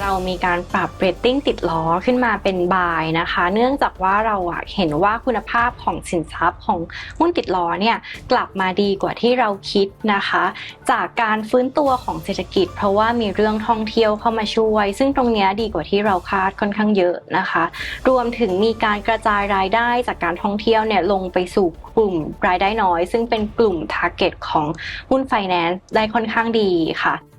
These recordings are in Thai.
เรามีการปรับเรตติ้งติดล้อขึ้นมาเป็นบายนะคะ เนื่องจากว่าเราอะเห็นว่าคุณภาพของสินทรัพย์ของหุ้นติดล้อเนี่ยกลับมาดีกว่าที่เราคิดนะคะ จากการฟื้นตัวของเศรษฐกิจ เพราะว่ามีเรื่องท่องเที่ยวเข้ามาช่วย ซึ่งตรงนี้ดีกว่าที่เราคาดค่อนข้างเยอะนะคะ รวมถึงมีการกระจายรายได้จากการท่องเที่ยวเนี่ยลงไปสู่กลุ่มรายได้น้อย ซึ่งเป็นกลุ่ม t a r g e t ของหุ้นไฟแนนซ์ได้ค่อนข้างดีค่ะ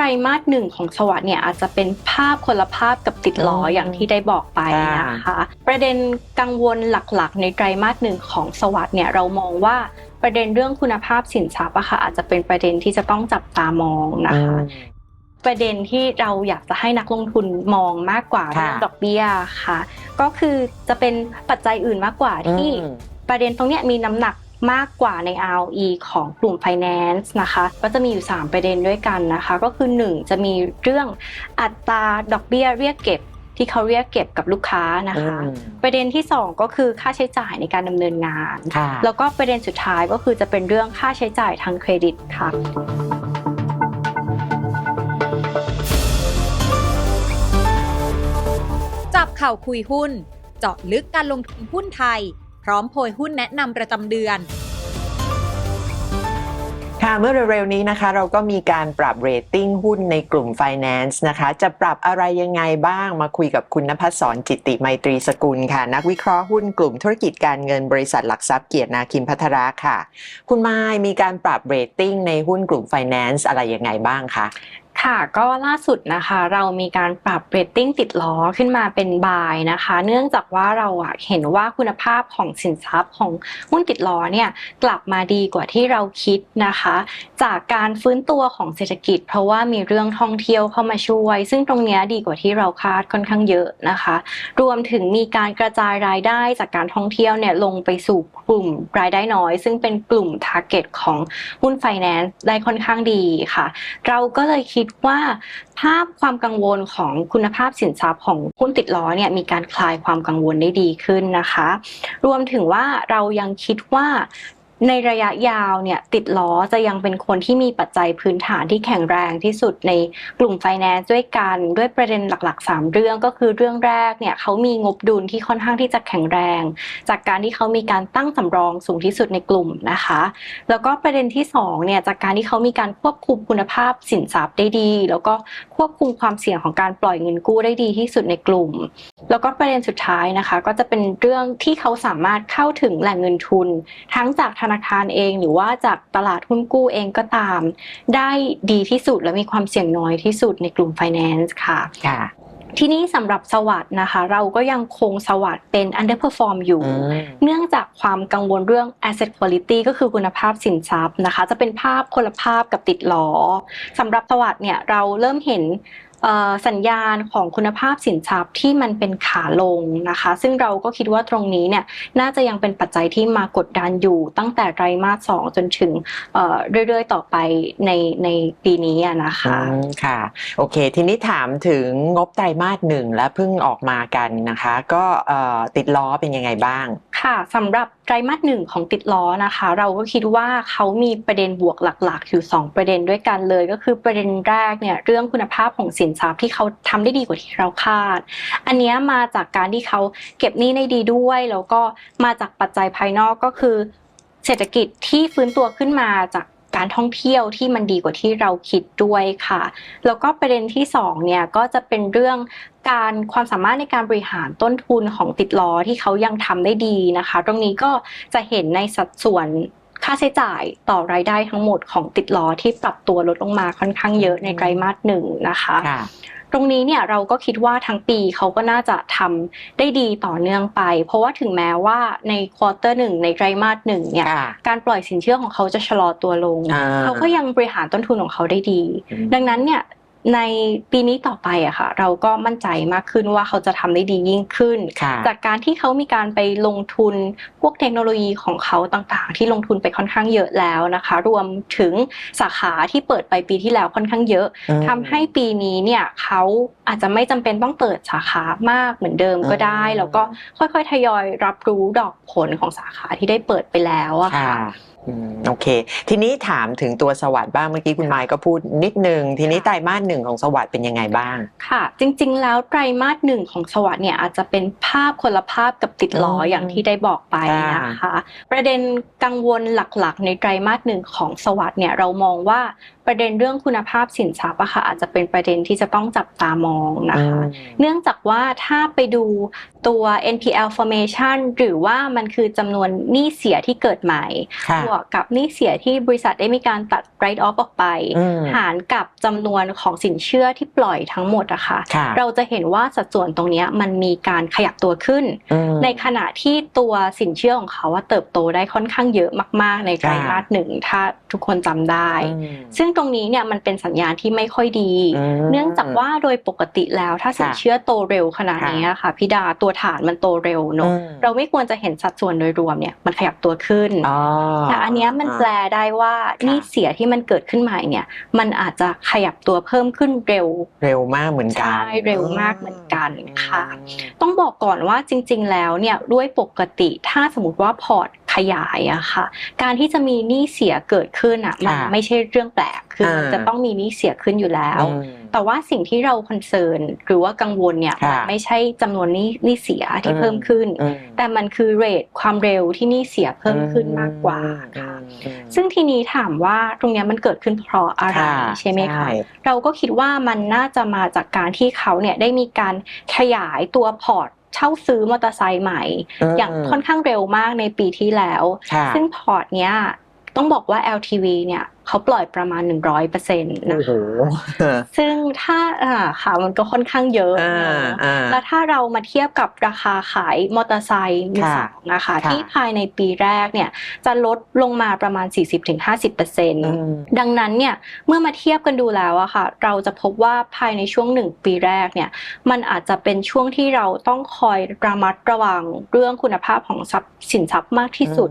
ไตรมาสหนึ่งของสวัสด์เนี่ยอาจจะเป็นภาพคนละภาพกับติดล้ออืมอย่างที่ได้บอกไปนะคะ ประเด็นกังวลหลักๆ ในไตรมาสหนึ่งของสวัสด์เนี่ยเรามองว่าประเด็นเรื่องคุณภาพสินทรัพย์อะค่ะอาจจะเป็นประเด็นที่จะต้องจับตามองนะคะประเด็นที่เราอยากจะให้นักลงทุนมองมากกว่าค่ะเรื่องดอกเบี้ยค่ะ ก็คือจะเป็นปัจจัยอื่นมากกว่าที่อืมประเด็นตรงเนี้ยมีน้ำหนัก มากกว่าใน ROE ของกลุ่ม Finance นะคะ ก็จะมีอยู่ 3 ประเด็นด้วยกันนะคะ ก็คือ 1 จะมีเรื่องอัตราดอกเบี้ยเรียกเก็บที่เขาเรียกเก็บกับลูกค้านะคะอืมประเด็นที่ 2 ก็คือค่าใช้จ่ายในการดำเนินงานค่ะแล้วก็ประเด็นสุดท้ายก็คือจะเป็นเรื่องค่าใช้จ่ายทางเครดิตค่ะจับเข่าคุยหุ้น เจาะลึกการลงทุนหุ้นไทยพ ร้อมโพยหุ้นแนะนำประจำเดือน ค่ะเมื่อเร็วๆนี้นะคะ เราก็มีการปรับเรตติ้งหุ้นในกลุ่ม Finance นะคะ จะปรับอะไรยังไงบ้างมาคุยกับคุณนภัสสรจิตติไมตรีสกุลค่ะ นักวิเคราะห์หุ้นกลุ่มธุรกิจการเงินบริษัทหลักทรัพย์เกียรตินาคินพัทราค่ะ คุณไม้มีการปรับเรตติ้งในหุ้นกลุ่ม Finance อะไรยังไงบ้างคะ ค่ะก็ล่าสุดนะคะเรามีการปรับเรตติ้งติดล้อขึ้นมาเป็นบายนะคะ เนื่องจากว่าเราอะเห็นว่าคุณภาพของสินทรัพย์ของหุ้นติดล้อเนี่ยกลับมาดีกว่าที่เราคิดนะคะ จากการฟื้นตัวของเศรษฐกิจ เพราะว่ามีเรื่องท่องเที่ยวเข้ามาช่วย ซึ่งตรงนี้ดีกว่าที่เราคาดค่อนข้างเยอะนะคะ รวมถึงมีการกระจายรายได้จากการท่องเที่ยวเนี่ยลงไปสู่กลุ่มรายได้น้อย ซึ่งเป็นกลุ่ม t a r g e t ของหุ้นไฟแนนซ์ได้ค่อนข้างดีค่ะ เราก็เลยคิดว่าภาพความกังวลของคุณภาพสินทรัพย์ของหุ้นติดล้อเนี่ยมีการคลายความกังวลได้ดีขึ้นนะคะ รวมถึงว่าเรายังคิดว่า ในระยะยาวเนี่ยติดล้อจะยังเป็นคนที่มีปัจจัยพื้นฐานที่แข็งแรงที่สุดในกลุ่มไฟแนนซ์ด้วยกัน ด้วยประเด็นหลักๆ 3 เรื่องก็คือเรื่องแรกเนี่ยเขามีงบดุลที่ค่อนข้างที่จะแข็งแรง จากการที่เขามีการตั้งสำรองสูงที่สุดในกลุ่มนะคะ แล้วก็ประเด็นที่สองเนี่ยจากการที่เขามีการควบคุมคุณภาพสินทรัพย์ได้ดี แล้วก็ควบคุมความเสี่ยงของการปล่อยเงินกู้ได้ดีที่สุดในกลุ่ม แล้วก็ประเด็นสุดท้ายนะคะ ก็จะเป็นเรื่องที่เขาสามารถเข้าถึงแหล่งเงินทุน ทั้งจากธนาคารเอง หรือว่าจากตลาดหุ้นกู้เองก็ตาม ได้ดีที่สุดและมีความเสี่ยงน้อยที่สุดในกลุ่ม finance ค่ะค่ะที่นี้สำหรับสวัสด์นะคะ เราก็ยังคงสวัสด์เป็น underperform อยู่อืมเนื่องจากความกังวลเรื่อง asset quality ก็คือคุณภาพสินทรัพย์นะคะ จะเป็นภาพคนละภาพกับติดล้อสำหรับสวัสด์เนี่ยเราเริ่มเห็นเอ่อ สัญญาณของคุณภาพสินทรัพย์ที่มันเป็นขาลงนะคะ ซึ่งเราก็คิดว่าตรงนี้เนี่ยน่าจะยังเป็นปัจจัยที่มากดดันอยู่ตั้งแต่ไตรมาสสองจนถึงเรื่อยๆ ต่อไปในในปีนี้นะคะค่ะ โอเค ทีนี้ถามถึงงบไตรมาสหนึ่งและเพิ่งออกมากันนะคะ ก็ติดล้อเป็นยังไงบ้าง ค่ะสำหรับไตรมาสหนึ่งของติดล้อนะคะ เราก็คิดว่าเขามีประเด็นบวกหลัก ๆ อยู่ 2 ประเด็นด้วยกันเลย ก็คือประเด็นแรกเนี่ยเรื่องคุณภาพของสินทรัพย์ที่เขาทำได้ดีกว่าที่เราคาด อันนี้มาจากการที่เขาเก็บหนี้ได้ดีด้วย แล้วก็มาจากปัจจัยภายนอกก็คือ เศรษฐกิจที่ฟื้นตัวขึ้นมาจาก การท่องเที่ยวที่มันดีกว่าที่เราคิดด้วยค่ะ แล้วก็ประเด็นที่สองเนี่ยก็จะเป็นเรื่องการความสามารถในการบริหารต้นทุนของติดล้อที่เขายังทำได้ดีนะคะ ตรงนี้ก็จะเห็นในสัดส่วนค่าใช้จ่ายต่อรายได้ทั้งหมดของติดล้อที่ปรับตัวลดลงมาค่อนข้างเยอะในไตรมาสหนึ่งนะคะคะ ตรงนี้เนี่ยเราก็คิดว่าทั้งปีเขาก็น่าจะทำได้ดีต่อเนื่องไป เพราะว่าถึงแม้ว่าในควอเตอร์หนึ่งในไตรมาสหนึ่งเนี่ยค่ะการปล่อยสินเชื่อของเขาจะชะลอตัวลงอ่าเขาก็ยังบริหารต้นทุนของเขาได้ดีอืมดังนั้นเนี่ย ในปีนี้ต่อไปอะค่ะ เราก็มั่นใจมากขึ้นว่าเขาจะทำได้ดียิ่งขึ้นค่ะจากการที่เขามีการไปลงทุนพวกเทคโนโลยีของเขาต่างๆ ที่ลงทุนไปค่อนข้างเยอะแล้วนะคะ รวมถึงสาขาที่เปิดไปปีที่แล้วค่อนข้างเยอะอืมทำให้ปีนี้เนี่ยเขาอาจจะไม่จำเป็นต้องเปิดสาขามากเหมือนเดิมก็ได้อืมแล้วก็ค่อยๆทยอยรับรู้ดอกผลของสาขาที่ได้เปิดไปแล้วอะค่ะค่ะอืมโอเค ทีนี้ถามถึงตัวสวัสด์บ้างเมื่อกี้คุณไมค์ก็พูดนิดนึง ทีนี้ไตรมาสหนึ่งของสวัสด์เป็นยังไงบ้าง ค่ะ จริง ๆ แล้วไตรมาสหนึ่งของสวัสด์เนี่ยอาจจะเป็นภาพคนละภาพกับติดล้ออืมอย่างที่ได้บอกไปค่ะนะคะ ประเด็นกังวลหลักๆ ในไตรมาสหนึ่งของสวัสด์เนี่ยเรามองว่าประเด็นเรื่องคุณภาพสินทรัพย์อะค่ะอาจจะเป็นประเด็นที่จะต้องจับตามองนะคะ เนื่องจากว่าถ้าไปดูตัว NPL formation หรือว่ามันคือจำนวนหนี้เสียที่เกิดใหม่ค่ะบวกกับหนี้เสียที่บริษัทได้มีการตัด write off ออกไปอืมหารกับจำนวนของสินเชื่อที่ปล่อยทั้งหมดอะค่ะค่ะ เราจะเห็นว่าสัดส่วนตรงเนี้ยมันมีการขยับตัวขึ้นอืมในขณะที่ตัวสินเชื่อของเขาว่าเติบโตได้ค่อนข้างเยอะมาก ๆ ในไตรมาสหนึ่งถ้าทุกคนจำได้อืมซึ่งตรงนี้เนี่ยมันเป็นสัญญาณที่ไม่ค่อยดีอืมเนื่องจากว่าโดยปกติแล้วถ้าสินค่ะเชื่อโตเร็วขนาดนี้อะค่ะพี่ดาตัวฐานมันโตเร็วเนอะอืมเราไม่ควรจะเห็นสัดส่วนโดยรวมเนี่ยมันขยับตัวขึ้นอ๋อแต่อันเนี้ยมันแปลได้ว่าค่ะหนี่เสียที่มันเกิดขึ้นใหม่เนี่ย มันอาจจะขยับตัวเพิ่มขึ้นเร็ว เร็วมากเหมือนกันใช่เร็วมากเหมือนกันค่ะอืมต้องบอกก่อนว่าจริง ๆ แล้วเนี่ยด้วยปกติถ้าสมมติว่าพอร์ตข ยายอะค่ะ การที่จะมีหนี้เสียเกิดขึ้นอะมันค่ะไม่ใช่เรื่องแปลก คือมันอ่าจะต้องมีหนี้เสียขึ้นอยู่แล้วอืมแต่ว่าสิ่งที่เราคอนเซิร์นหรือว่ากังวลเนี่ยค่ะมันไม่ใช่จำนวนหนี้หนี้เสียที่อืมเพิ่มขึ้นอืมแต่มันคือเรทความเร็วที่หนี้เสียเพิ่มขึ้นมากกว่าค่ะอืมซึ่งทีนี้ถามว่าตรงเนี้ยมันเกิดขึ้นเพราะอะไรค่ะใช่ไหมคะใช่เราก็คิดว่ามันน่าจะมาจากการที่เขาเนี่ยได้มีการขยายตัวพอร์ต เช่าซื้อมอเตอร์ไซค์ใหม่มอย่างค่อนข้างเร็วมากในปีที่แล้วค่ะซึ่งพอร์ตเนี้ย ต้องบอกว่า LTV เนี่ยเขาปล่อยประมาณ 100%นะโอ้โหคะซึ่งถ้าอ่าค่ะมันก็ค่อนข้างเยอะอ่าเนอะอ่าแล้วถ้าเรามาเทียบกับราคาขายมอเตอร์ไซค์มือค่ะสองนะคะค่ะที่ภายในปีแรกเนี่ยจะลดลงมาประมาณ 40-50%อืมดังนั้นเนี่ยเมื่อมาเทียบกันดูแล้วอะค่ะ เราจะพบว่าภายในช่วงหนึ่งปีแรกเนี่ยมันอาจจะเป็นช่วงที่เราต้องคอยระมัดระวังเรื่องคุณภาพของทรัพย์สินทรัพย์มากที่สุด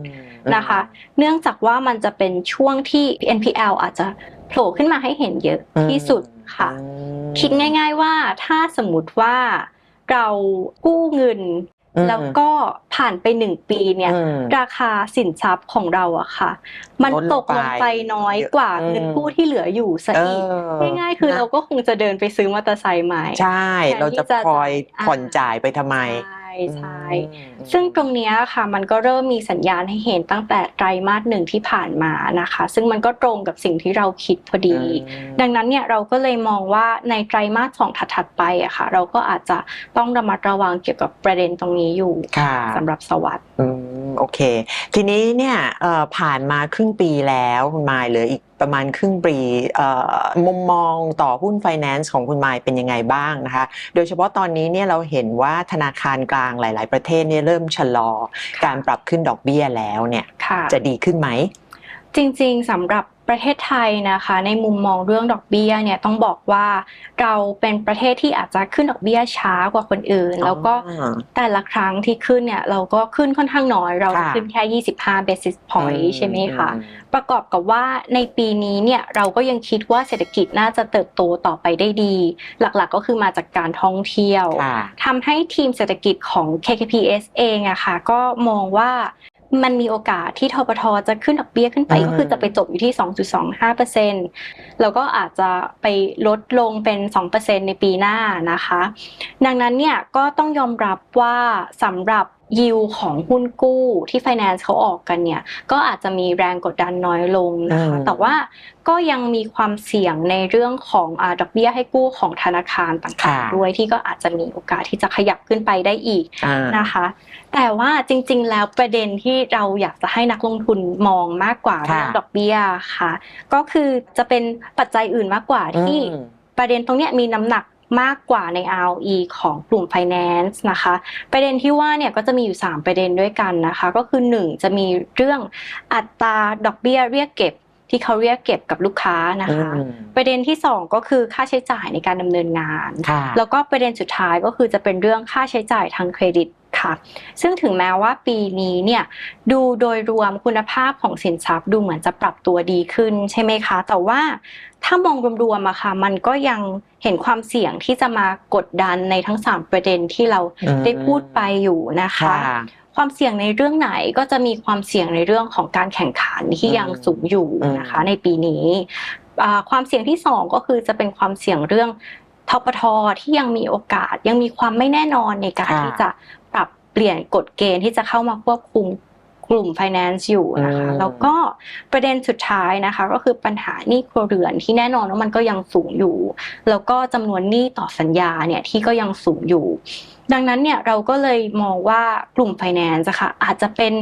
นะคะ เนื่องจากว่ามันจะเป็นช่วงที่ NPL อาจจะโผล่ขึ้นมาให้เห็นเยอะที่สุดค่ะอืมคิดง่าย ๆว่าถ้าสมมติว่าเรากู้เงินอืมแล้วก็ผ่านไปหนึ่งปีเนี่ยอืมราคาสินทรัพย์ของเราอะค่ะ มันลดลงตกลงไปน้อยกว่าอืมเงินกู้ที่เหลืออยู่ซะอีกเออง่ายๆคือนะเราก็คงจะเดินไปซื้อมอเตอร์ไซค์ใหม่ ใช่แทนที่เราจะจะคอยอ่าผ่อนจ่ายไปทำไม ใช่ใช่อืมซึ่งตรงเนี้ยค่ะมันก็เริ่มมีสัญญาณให้เห็นตั้งแต่ไตรมาสหนึ่งที่ผ่านมานะคะ ซึ่งมันก็ตรงกับสิ่งที่เราคิดพอดี ดังนั้นเนี่ยเราก็เลยมองว่าในไตรมาสสองถัดๆไปอะค่ะ เราก็อาจจะต้องระมัดระวังเกี่ยวกับประเด็นตรงนี้อยู่ค่ะสำหรับสวัสด์อืม โอเค ทีนี้เนี่ยเอ่อผ่านมาครึ่งปีแล้วคุณมายเหลืออีกประมาณครึ่งปีเอ่อมุมมองต่อหุ้นไฟแนนซ์ของคุณมายเป็นยังไงบ้างนะคะ โดยเฉพาะตอนนี้เนี่ยเราเห็นว่าธนาคารกลางหลาย ๆ ประเทศเนี่ยเริ่มชะลอการปรับขึ้นดอกเบี้ยแล้วเนี่ยค่ะจะดีขึ้นไหม จริง ๆสำหรับ ประเทศไทยนะคะ ในมุมมองเรื่องดอกเบี้ยเนี่ยต้องบอกว่าเราเป็นประเทศที่อาจจะขึ้นดอกเบี้ยช้ากว่าคนอื่น แล้วก็อ๋อแต่ละครั้งที่ขึ้นเนี่ยเราก็ขึ้นค่อนข้างน้อย เราค่ะขึ้นแค่ 25 basis point ใช่ไหมคะอืมประกอบกับว่าในปีนี้เนี่ยเราก็ยังคิดว่าเศรษฐกิจน่าจะเติบโตต่อไปได้ดี หลักๆก็คือมาจากการท่องเที่ยวค่ะทำให้ทีมเศรษฐกิจของ KKPS เองอะค่ะก็มองว่า มันมีโอกาสที่ทปทจะขึ้นดอกเบี้ยขึ้นไปอืมก็คือจะไปจบอยู่ที่ 2.25%แล้วก็อาจจะไปลดลงเป็น 2%ในปีหน้านะคะ ดังนั้นเนี่ยก็ต้องยอมรับว่าสำหรับ ยิวของหุ้นกู้ที่ Finance เขาออกกันเนี่ย ก็อาจจะมีแรงกดดันน้อยลงนะคะอืมแต่ว่าก็ยังมีความเสี่ยงในเรื่องของอาดอกเบี้ยให้กู้ของธนาคารต่างค่ะๆด้วยที่ก็อาจจะมีโอกาสที่จะขยับขึ้นไปได้อีกอ่านะคะ แต่ว่าจริง ๆ แล้วประเด็นที่เราอยากจะให้นักลงทุนมองมากกว่าค่ะเรื่องดอกเบี้ยค่ะ ก็คือจะเป็นปัจจัยอื่นมากกว่าที่อืมประเด็นตรงเนี้ยมีน้ำหนัก มากกว่าใน ROE ของกลุ่ม Finance นะคะ ประเด็นที่ว่าเนี่ยก็จะมีอยู่ 3 ประเด็นด้วยกันนะคะ ก็คือ 1 จะมีเรื่องอัตราดอกเบี้ยเรียกเก็บที่เขาเรียกเก็บกับลูกค้านะคะอืมประเด็นที่ 2 ก็คือค่าใช้จ่ายในการดำเนินงานค่ะแล้วก็ประเด็นสุดท้ายก็คือจะเป็นเรื่องค่าใช้จ่ายทางเครดิต ค่ะ ซึ่งถึงแม้ว่าปีนี้เนี่ยดูโดยรวมคุณภาพของสินทรัพย์ดูเหมือนจะปรับตัวดีขึ้นใช่ไหมคะ แต่ว่าถ้ามองรวมๆอะค่ะ มันก็ยังเห็นความเสี่ยงที่จะมากดดันในทั้ง 3 ประเด็นที่เราอืมได้พูดไปอยู่นะคะค่ะความเสี่ยงในเรื่องไหนก็จะมีความเสี่ยงในเรื่องของการแข่งขันที่ยังสูงอยู่นะคะ ในปีนี้อ่าความเสี่ยงที่สองก็คือจะเป็นความเสี่ยงเรื่อง ทปทที่ยังมีโอกาสยังมีความไม่แน่นอนในการค่ะที่จะปรับเปลี่ยนกฎเกณฑ์ที่จะเข้ามาควบคุมกลุ่ม finance อยู่นะคะอืมแล้วก็ประเด็นสุดท้ายนะคะ ก็คือปัญหาหนี้ครัวเรือนที่แน่นอนว่ามันก็ยังสูงอยู่ แล้วก็จำนวนหนี้ต่อสัญญาเนี่ยที่ก็ยังสูงอยู่ ดังนั้นเนี่ยเราก็เลยมองว่ากลุ่ม finance อะค่ะอาจจะเป็น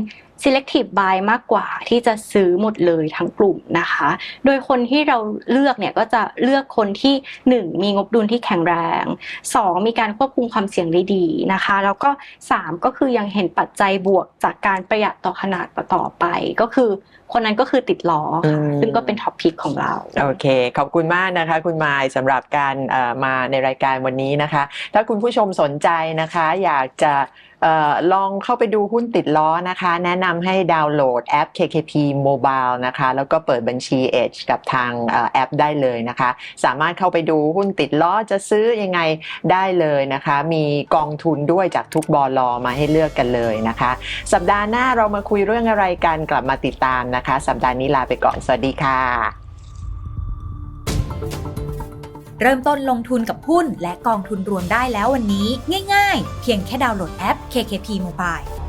selective buy มากกว่าที่จะซื้อหมดเลยทั้งกลุ่มนะคะ โดยคนที่เราเลือกเนี่ยก็จะเลือกคนที่ 1 มีงบดุลที่แข็งแรง 2 มีการควบคุมความเสี่ยงได้ดีนะคะ แล้วก็ 3 ก็คือยังเห็นปัจจัยบวกจากการประหยัดต่อขนาดต่อไปก็คือคนนั้นก็คือติดล้อค่ะอืมซึ่งก็เป็นท็อปพิกของเรา โอเค ขอบคุณมากนะคะ คุณมายสำหรับการเอ่อมาในรายการวันนี้นะคะ ถ้าคุณผู้ชมสนใจนะคะ อยากจะเออลองเข้าไปดูหุ้นติดล้อนะคะ แนะนำให้ดาวน์โหลดแอป KKP Mobile นะคะ แล้วก็เปิดบัญชี Edge กับทางเอ่อแอปได้เลยนะคะ สามารถเข้าไปดูหุ้นติดล้อจะซื้อยังไงได้เลยนะคะ มีกองทุนด้วยจากทุกบอลอมาให้เลือกกันเลยนะคะ สัปดาห์หน้าเรามาคุยเรื่องอะไรกันกลับมาติดตามนะคะ สัปดาห์นี้ลาไปก่อน สวัสดีค่ะ เริ่มต้นลงทุนกับหุ้นและกองทุนรวมได้แล้ววันนี้ ง่ายๆ เพียงแค่ดาวน์โหลดแอป KKP Mobile